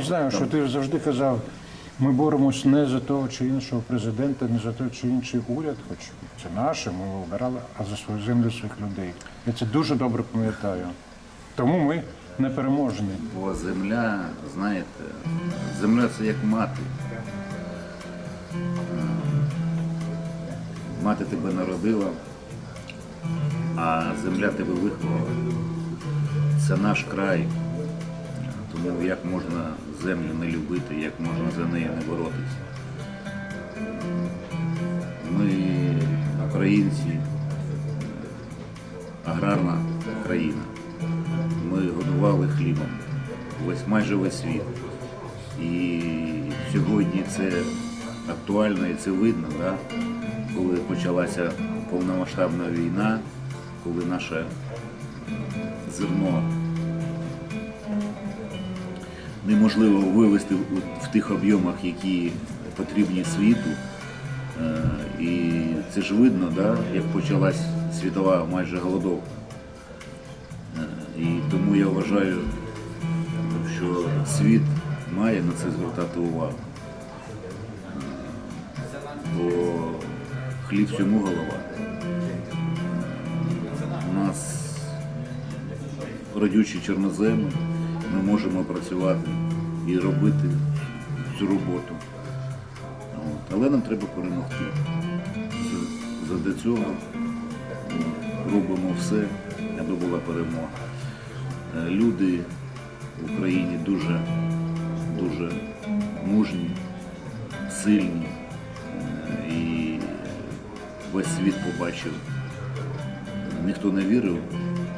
Я знаю, що ти завжди казав, ми боремось не за того чи іншого президента, не за той чи інший уряд, хоч це наше, ми обирали, а за свою землю своїх людей. Я це дуже добре пам'ятаю. Тому ми непереможні. Бо земля, знаєте, земля це як мати. Мати тебе народила, а земля тебе виховала. Це наш край. Тому як можна землю не любити, як можна за неї не боротися. Ми українці, аграрна країна. Ми годували хлібом весь майже весь світ. І сьогодні це актуально і це видно, да? коли почалася повномасштабна війна, коли наше зерно неможливо вивезти в тих об'ємах, які потрібні світу. Е, І це ж видно, да? як почалась світова майже голодовка. І тому я вважаю, що світ має на це звертати увагу. Бо хліб всьому голова. У нас родючі чорноземи, ми можемо працювати і робити цю роботу. От. Але нам треба перемогти. Задля цього робимо все, аби була перемога. Е, Люди в Україні дуже, дуже мужні, сильні. Е, І весь світ побачив. Ніхто не вірив,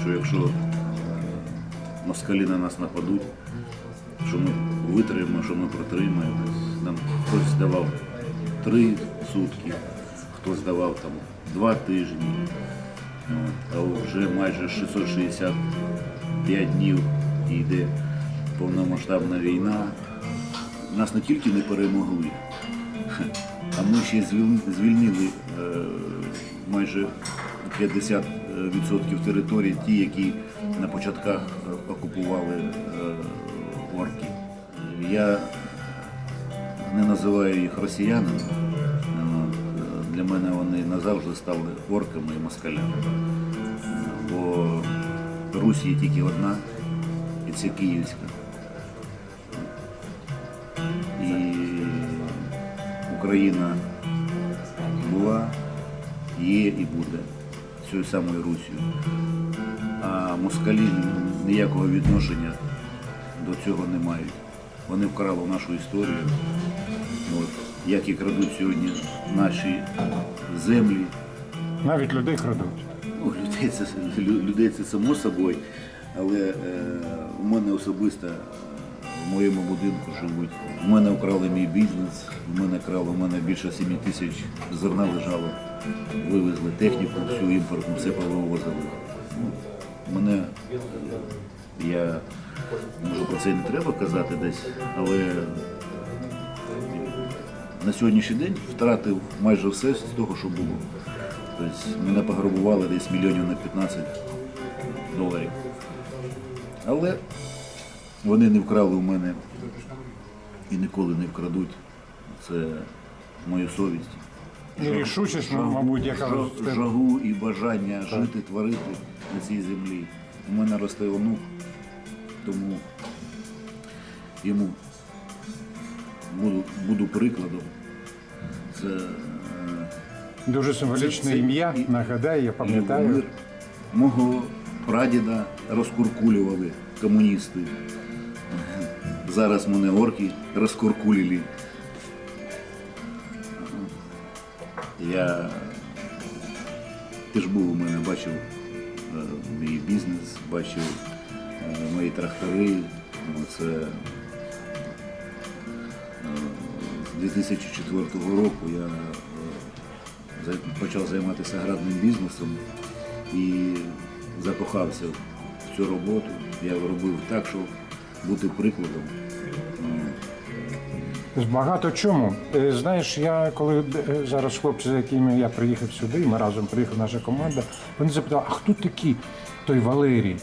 що якщо москалі на нас нападуть, що ми витримаємо, що ми протримаємось. Нам хтось здавав три сутки, хтось здавав там два тижні. А вже майже 665 днів йде повномасштабна війна. Нас не тільки не перемогли, а ми ще звільнили е, майже 50% територій, ті, які на початках е, окупували е, орки. Я не називаю їх росіянами. Е, Для мене вони назавжди стали орками і москалями. Бо Русь є тільки одна, і це Київська. І Україна була, є і буде цією самою Русію. А москалі ніякого відношення до цього не мають. Вони вкрали нашу історію. От, як і крадуть сьогодні наші землі. Навіть людей крадуть. Ну, людей це, людей це само собою, але е, у мене особисто в моєму будинку живуть. У мене вкрали мій бізнес, у мене крали, у мене більше 7 тисяч зерна лежало, вивезли техніку, всю імпортну, все повивозили. Ну, мене, я, може про це не треба казати десь, але на сьогоднішній день втратив майже все з того, що було. Тобто мене пограбували десь мільйонів на 15 доларів. Але вони не вкрали у мене і ніколи не вкрадуть. Це мою совість. І рішучість, ну, мабуть, яка Жа- жагу і бажання жити, творити на цій землі. У мене росте онук, тому йому буду, буду прикладом. Це е, Дуже символічне ім'я. і- Нагадаю, я пам'ятаю. Мого прадіда розкуркулювали комуністи. Зараз мене орки розкуркулили. Я ти ж був у мене, бачив е, мій бізнес, бачив е, мої трактори. Це е, з 2004 року я почав займатися аграрним бізнесом і закохався в цю роботу. Я робив так, щоб бути прикладом. Багато чому. Е, Знаєш, я коли е, зараз хлопці, з якими я приїхав сюди, ми разом приїхала наша команда, вони запитали, а хто такі той Валерій?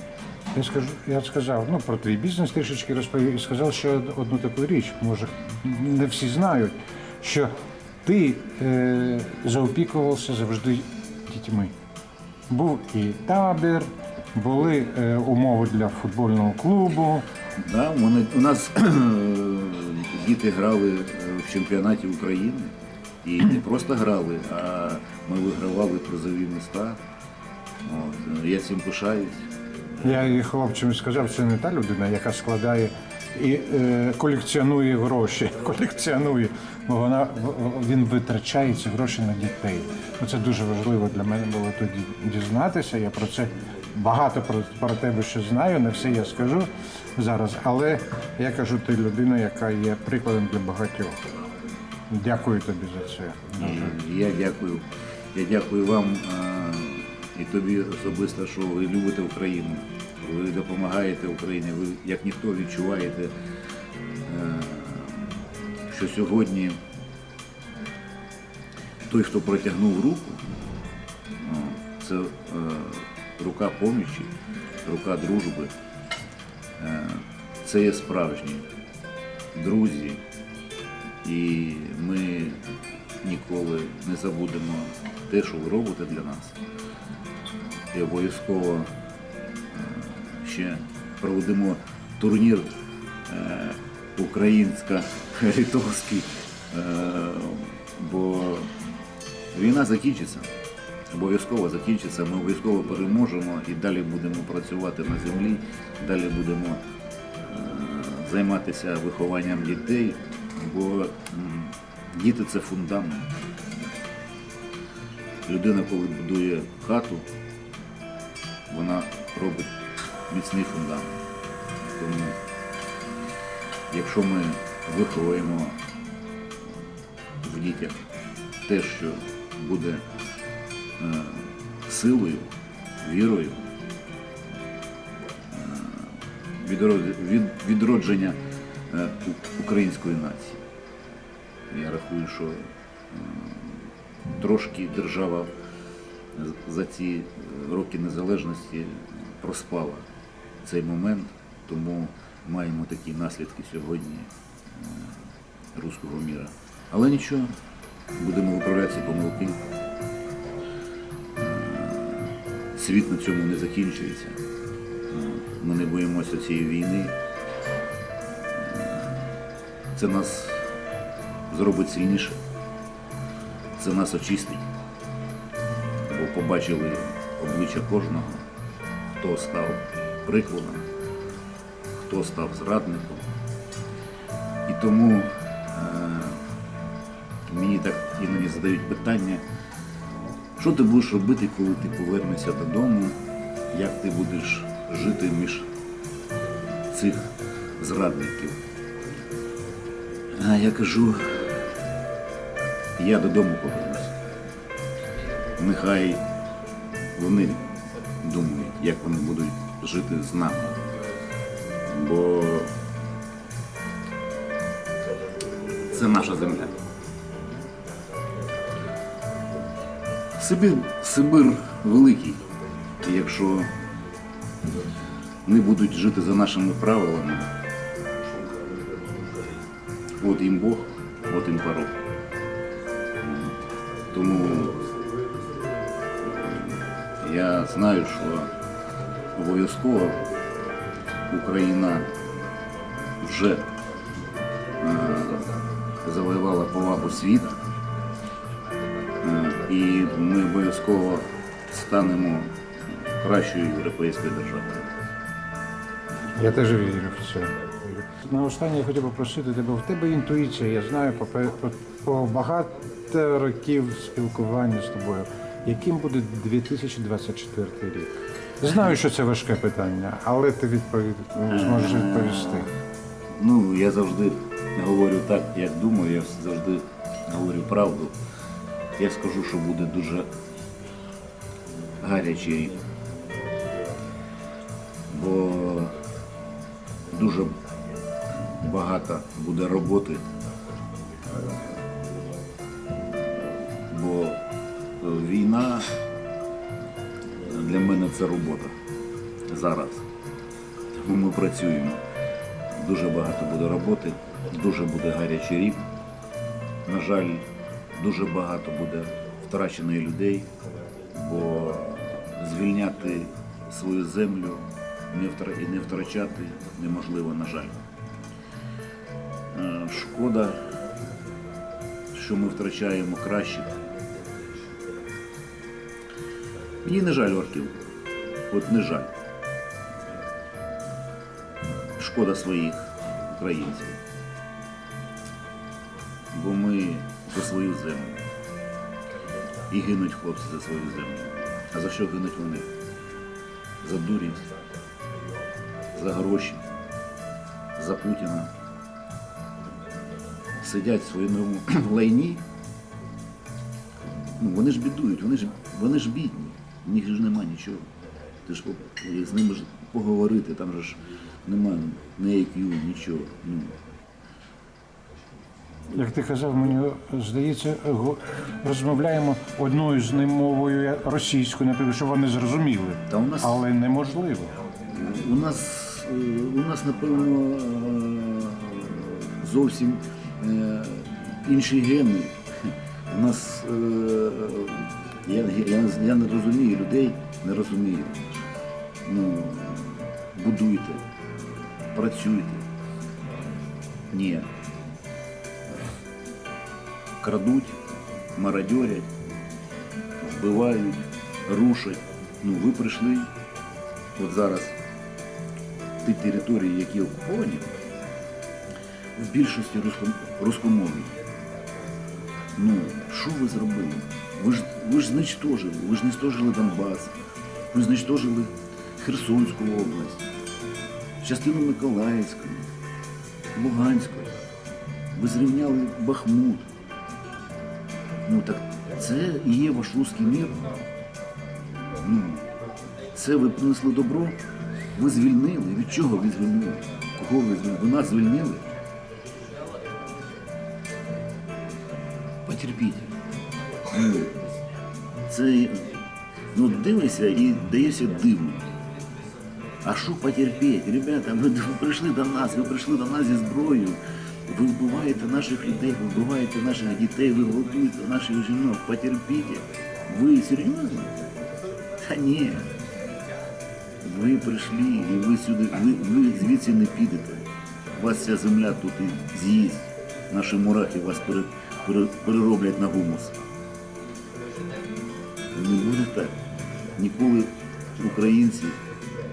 Я скажу, я сказав, ну про твій бізнес трішечки розповів і сказав ще одну таку річ, може не всі знають, що ти е, заопікувався завжди дітьми. Був і табір, були е, умови для футбольного клубу. Да, мене, у нас діти грали е, в чемпіонаті України. І не просто грали, а ми вигравали призові міста. От. Я цим пишаюсь. Я і хлопцям сказав, це не та людина, яка складає і е, колекціонує гроші. Колекціонує, бо вона в- він витрачає ці гроші на дітей. Ну, це дуже важливо для мене було тоді дізнатися. Я про це багато про, про тебе ще знаю, не все я скажу зараз. Але я кажу, ти людина, яка є прикладом для багатьох. Дякую тобі за це. І Я дякую. Я дякую вам е, і тобі особисто, що ви любите Україну. Ви допомагаєте Україні. Ви як ніхто відчуваєте, е, що сьогодні той, хто протягнув руку, це е, рука помічі, рука дружби. Е, Це є справжні друзі, і ми ніколи не забудемо те, що ви робите для нас. І обов'язково е, ще проведемо турнір е, українсько-литовський, е, бо війна закінчиться. Обов'язково закінчиться, ми обов'язково переможемо і далі будемо працювати на землі, далі будемо е, займатися вихованням дітей, бо діти це фундамент. Людина, коли будує хату, вона робить міцний фундамент. Тому, якщо ми виховуємо в дітях те, що буде силою, вірою, е, відро- від- відродження е, української нації. Я рахую, що е, трошки держава за ці е, роки незалежності проспала цей момент, тому маємо такі наслідки сьогодні е, руського міра. Але нічого, будемо виправляти помилки. Світ на цьому не закінчується. Ми не боїмося цієї війни. Це нас зробить сильніше. Це нас очистить. Бо побачили обличчя кожного, хто став прикладом, хто став зрадником. І тому е, мені так іноді задають питання, що ти будеш робити, коли ти повернешся додому, як ти будеш жити між цих зрадників. А я кажу, я додому повернусь. Нехай вони думають, як вони будуть жити з нами. Бо це наша земля. Сибір, Сибир великий. Якщо не будуть жити за нашими правилами, от їм Бог, от їм порог. Тому я знаю, що обов'язково Україна вже е, завоювала повагу світу, і ми обов'язково станемо кращою європейською державою. Я теж вірю в це. На останнє я хотів попросити тебе, в тебе інтуїція, я знаю по, по, по багато років спілкування з тобою. Яким буде 2024 рік? Знаю, що це важке питання, але ти відповід зможеш відповісти. Ну, я завжди говорю так, як думаю, я завжди говорю правду. Я скажу, що буде дуже гарячий. Бо дуже багато буде роботи. Бо е, війна для мене це робота зараз. Ми працюємо. Дуже багато буде роботи, дуже буде гарячий рік. На жаль, дуже багато буде втрачених людей, бо звільняти свою землю і не втрачати неможливо, на жаль. Е, Шкода, що ми втрачаємо кращих. Мені не жаль орків. От не жаль. Шкода своїх українців. Свою землю. І гинуть хлопці за свою землю. А за що гинуть вони? За дурість, за гроші, за Путіна. Сидять в своєму лайні. Ну, вони ж бідують, вони ж, вони ж бідні. У них ж нема нічого. Ти ж з ними ж поговорити, там ж нема ні IQ, нічого. Як ти казав, мені здається, розмовляємо одною з ним мовою російською, наприклад, що вони зрозуміли. Та у нас- Але неможливо. У нас, е, у нас напевно, е, зовсім е, інші гени. У нас, е, я, я, я не розумію людей, не розумію. Ну, будуйте, працюйте. Ні. Крадуть, мародьорять, вбивають, рушать. Ну, ви прийшли, от зараз ті території, які окуповані, в більшості русько- Ну, що ви зробили? Ви ж, ви ж знищили, ви ж знищили Донбас, ви знищили Херсонську область, частину Миколаївської, Луганської. Ви зрівняли Бахмут. Ну так це і є ваш русський мір. Ну, це ви принесли добро, ви звільнили. Від чого ви звільнили? Кого ви звільнили? Ви нас звільнили? Потерпіть. Ну, це ну, дивишся і дається дивно. А що потерпіть? Ребята, ви прийшли до нас, ви прийшли до нас зі зброєю. Ви вбиваєте наших людей, ви вбиваєте наших дітей, ви голодуєте наших жінок. Потерпіть. Ви серйозно? Та ні. Ви прийшли і ви сюди, ви, ви звідси не підете. Вас ця земля тут і з'їсть. Наші мурахи вас пере, пере, перероблять на гумус. Не буде так. Ніколи українці,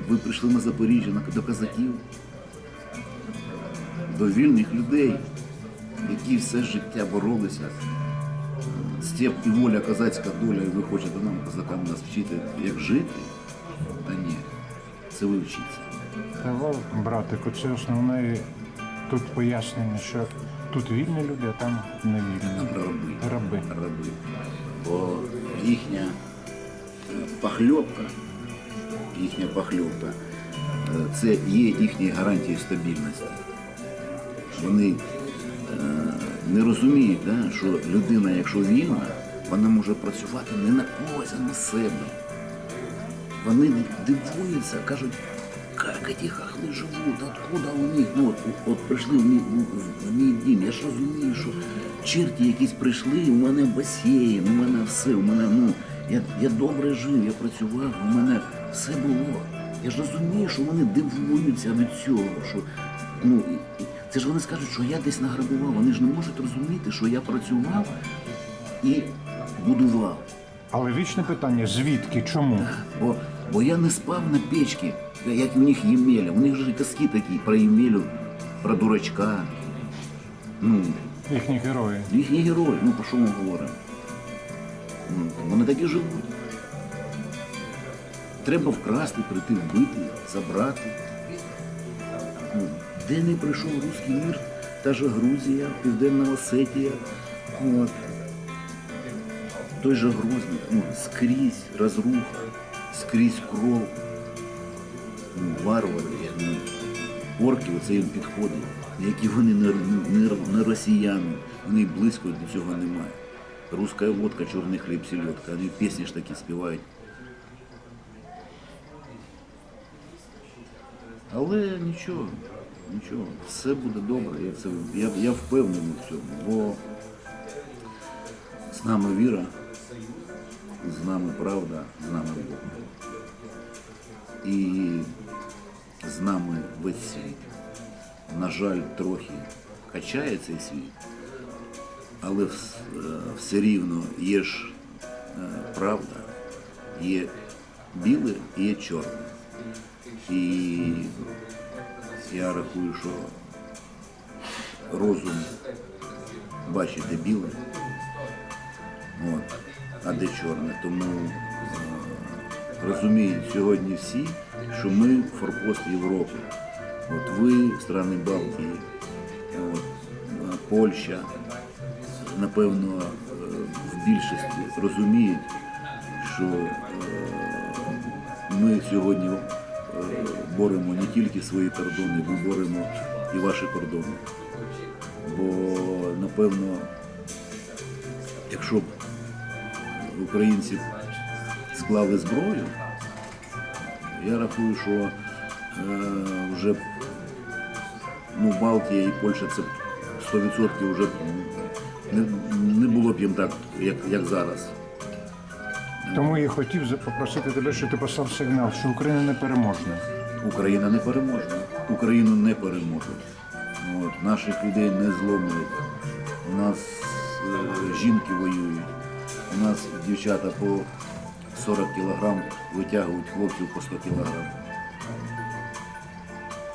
ви прийшли на Запоріжжя, до казаків, до вільних людей, які все життя боролися. Степ і воля, козацька доля, і ви хочете нам, козакам, нас вчити, як жити? Та ні, це ви вчіться. Та во, братику, це основне тут пояснення, що тут вільні люди, а там не вільні. раби. Раби. раби. Бо їхня е, пахльопка, їхня пахльопка, е, це є їхні гарантії стабільності. Вони е, не розуміють, да, що людина, якщо вільна, вона може працювати не на когось, а на себе. Вони дивуються, кажуть, як ці хахли живуть, откуда у них? Ну, от, от прийшли в мій, в, мій дім. Я ж розумію, що черті якісь прийшли, у мене басейн, у мене все, у мене, ну, я, я добре жив, я працював, у мене все було. Я ж розумію, що вони дивуються від цього, що ну, це ж вони скажуть, що я десь награбував. Вони ж не можуть розуміти, що я працював і будував. Але вічне питання, звідки, чому? Бо, бо я не спав на печці, як у них Ємеля. У них же казки такі про Ємелю, про дурачка. Ну, Їхні герої. їхні герої, ну про що ми говоримо? Ну, вони так і живуть. Треба вкрасти, прийти вбити, забрати. Де не прийшов руський мір, та ж Грузія, Південна Осетія. От. Той же Грозний, ну, скрізь розруха, скрізь кров. Ну, варвари, ну, орки, оце їм підходить, які вони не, не, не росіяни, вони близько до цього немає. Руська водка, чорний хліб, сільотка, вони пісні ж такі співають. Але нічого, нічого, все буде добре. Я, це, я, я впевнений в цьому, бо з нами віра, з нами правда, з нами Бог. І з нами весь світ. На жаль, трохи качає цей світ, але е, все рівно є ж е, правда, є біле і є чорне. І я рахую, що розум бачить де біле, а де чорне. Тому е, розуміють сьогодні всі, що ми форпост Європи. От ви, страни Балтії, от, Польща, напевно, е, в більшості розуміють, що е, ми сьогодні боремо не тільки свої кордони, ми боремо і ваші кордони. Бо, напевно, якщо б українці склали зброю, я рахую, що е, вже ну, Балтія і Польща це 100% вже не, не було б їм так, як, як зараз. Тому я хотів попросити тебе, щоб ти послав сигнал, що Україна не переможна. Україна не переможна. Україну не переможуть. От, наших людей не зломлять. У нас е, жінки воюють. У нас дівчата по 40 кілограм витягують хлопців по 100 кілограм.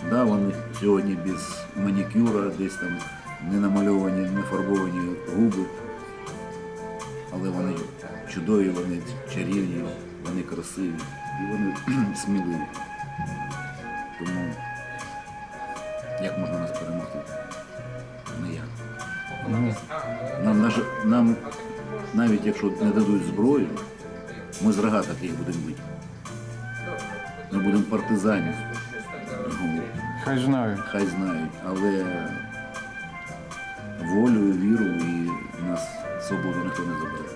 Да, вони сьогодні без манікюра, десь там не намальовані, не фарбовані губи. Але вони чудові, вони чарівні, вони красиві і вони сміливі. Тому як можна нас перемогти? Ніяк. Нам, наш- нам навіть якщо не дадуть зброю, ми з рогаток їх будемо бити. Ми будемо партизанів. Ну, Хай знають. Хай знають, але волю, віру і нас свободу ніхто не забере.